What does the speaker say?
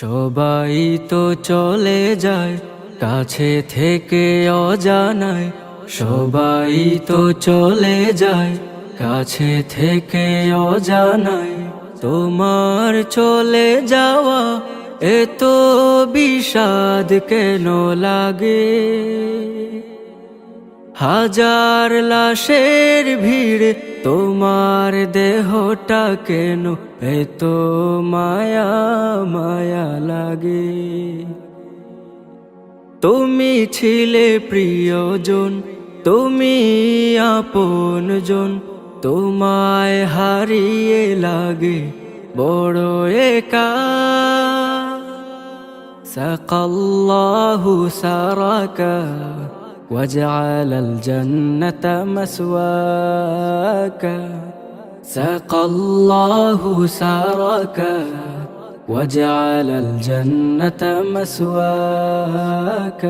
সবাই তো চলে যায়, কাছে থেকে অজানায়। সবাই তো চলে যায়, কাছে থেকে অজানায়। তোমার চলে যাওয়া এত বিষাদ কেন লাগে? হাজার লাশের ভিড় তোমার দেহটা কেন এত মায়া মায়া লাগে? তুমি ছিলে প্রিয়জন, তুমি আপন জন তোমায় হারিয়ে লাগে বড় একা। সকাল সারাকা। وجعل الجنة مسواك. سقى الله سراك وجعل الجنة مسواك.